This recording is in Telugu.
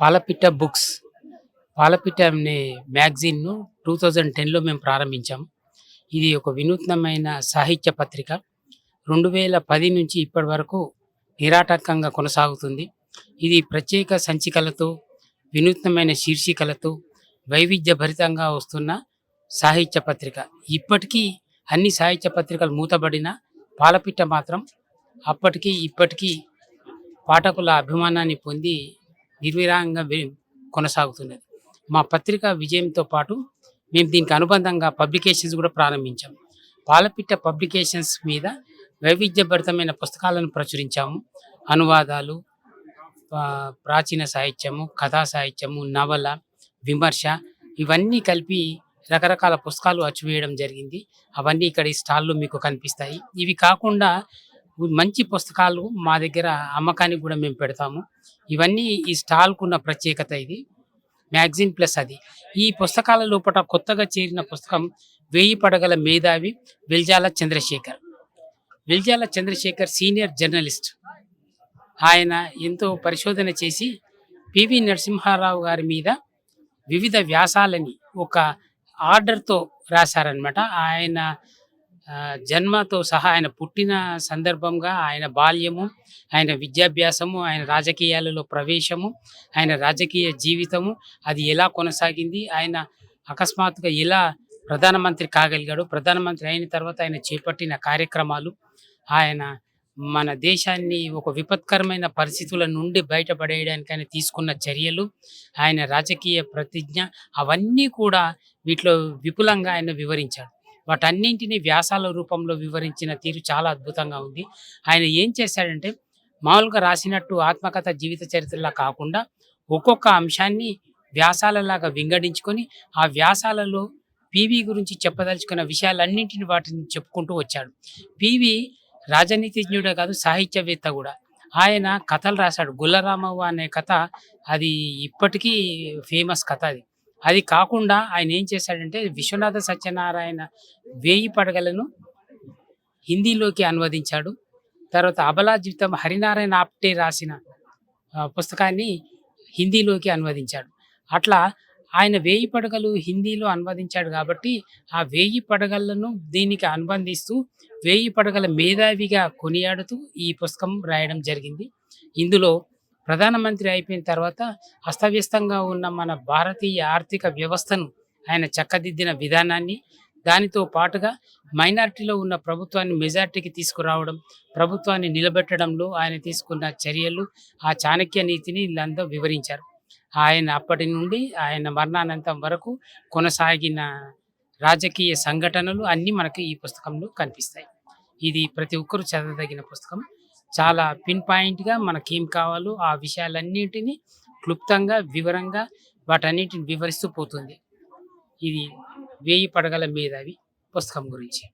పాలపిట్ట బుక్స్ పాలపిట్ట అనే మ్యాగజైన్ను టూ థౌజండ్ టెన్లో మేము ప్రారంభించాం. ఇది ఒక వినూత్నమైన సాహిత్య పత్రిక. రెండు వేల పది నుంచి ఇప్పటి వరకు నిరాటకంగా కొనసాగుతుంది. ఇది ప్రత్యేక సంచికలతో వినూత్నమైన శీర్షికలతో వైవిధ్యభరితంగా వస్తున్న సాహిత్య పత్రిక. ఇప్పటికీ అన్ని సాహిత్య పత్రికలు మూతబడిన పాలపిట్ట మాత్రం అప్పటికీ ఇప్పటికీ పాఠకుల అభిమానాన్ని పొంది నిర్విరామంగా కొనసాగుతున్నది. మా పత్రిక విజయంతో పాటు మేము దీనికి అనుబంధంగా పబ్లికేషన్స్ కూడా ప్రారంభించాం. పాలపిట్ట పబ్లికేషన్స్ మీద వైవిధ్యభరితమైన పుస్తకాలను ప్రచురించాము. అనువాదాలు ప్రాచీన సాహిత్యము కథా సాహిత్యము నవల విమర్శ ఇవన్నీ కలిపి రకరకాల పుస్తకాలు అచ్చువేయడం జరిగింది. అవన్నీ ఇక్కడ ఈ స్టాల్లో మీకు కనిపిస్తాయి. ఇవి కాకుండా మంచి పుస్తకాలు మా దగ్గర అమ్మకానికి కూడా మేము పెడతాము. ఇవన్నీ ఈ స్టాల్కు ఉన్న ప్రత్యేకత ఇది. మ్యాగజైన్ ప్లస్ అది. ఈ పుస్తకాల లోపల కొత్తగా చేరిన పుస్తకం వేయి పడగల మేధావి Veljala Chandrasekhar. Veljala Chandrashekar senior journalist. ఆయన ఎంతో పరిశోధన చేసి పివి నరసింహారావు గారి మీద వివిధ వ్యాసాలని ఒక ఆర్డర్తో రాశారనమాట ఆయన జన్మతో సహా ఆయన పుట్టిన సందర్భంగా ఆయన బాల్యము ఆయన విద్యాభ్యాసము ఆయన రాజకీయాలలో ప్రవేశము ఆయన రాజకీయ జీవితము అది ఎలా కొనసాగింది ఆయన అకస్మాత్తుగా ఎలా ప్రధానమంత్రి కాగలిగాడు ప్రధానమంత్రి అయిన తర్వాత ఆయన చేపట్టిన కార్యక్రమాలు ఆయన మన దేశాన్ని ఒక విపత్కరమైన పరిస్థితుల నుండి బయటపడేయడానికి ఆయన తీసుకున్న చర్యలు ఆయన రాజకీయ ప్రతిజ్ఞ అవన్నీ కూడా వీటిలో విపులంగా ఆయన వివరించాడు. వాటన్నింటినీ వ్యాసాల రూపంలో వివరించిన తీరు చాలా అద్భుతంగా ఉంది. ఆయన ఏం చేశాడంటే మామూలుగా రాసినట్టు ఆత్మకథ జీవిత చరిత్రలా కాకుండా ఒక్కొక్క అంశాన్ని వ్యాసాలలాగా వింగడించుకొని ఆ వ్యాసాలలో పీవీ గురించి చెప్పదలుచుకున్న విషయాలన్నింటిని వాటిని చెప్పుకుంటూ వచ్చాడు. పీవీ రాజనీతిజ్ఞుడే కాదు సాహిత్యవేత్త కూడా. ఆయన కథలు రాశాడు. గుల్లరామవ్వ అనే కథ అది ఇప్పటికీ ఫేమస్ కథ అది. అది కాకుండా ఆయన ఏం చేశాడంటే విశ్వనాథ సత్యనారాయణ వేయి పడగలను హిందీలోకి అనువదించాడు. తర్వాత అబలా జీవితం హరినారాయణ ఆప్టే రాసిన పుస్తకాన్ని హిందీలోకి అనువదించాడు. అట్లా ఆయన వేయి పడగలు హిందీలో అనువదించాడు కాబట్టి ఆ వేయి పడగలను దీనికి అనుబంధిస్తూ వేయి పడగల మేధావిగా కొనియాడుతూ ఈ పుస్తకం రాయడం జరిగింది. ఇందులో ప్రధానమంత్రి అయిపోయిన తర్వాత అస్తవ్యస్తంగా ఉన్న మన భారతీయ ఆర్థిక వ్యవస్థను ఆయన చక్కదిద్దిన విధానాన్ని దానితో పాటుగా మైనారిటీలో ఉన్న ప్రభుత్వాన్ని మెజార్టీకి తీసుకురావడం ప్రభుత్వాన్ని నిలబెట్టడంలో ఆయన తీసుకున్న చర్యలు ఆ చాణక్య నీతిని వీళ్ళందరూ వివరించారు. ఆయన అప్పటి నుండి ఆయన మరణానంతం వరకు కొనసాగిన రాజకీయ సంఘటనలు అన్నీ మనకు ఈ పుస్తకంలో కనిపిస్తాయి. ఇది ప్రతి ఒక్కరూ చదవదగిన పుస్తకం. చాలా పిన్ పాయింట్గా మనకేం కావాలో ఆ విషయాలన్నింటినీ క్లుప్తంగా వివరంగా వాటన్నిటిని వివరిస్తూ పోతుంది. ఇది వేయి పడగల మేధావి పుస్తకం గురించి.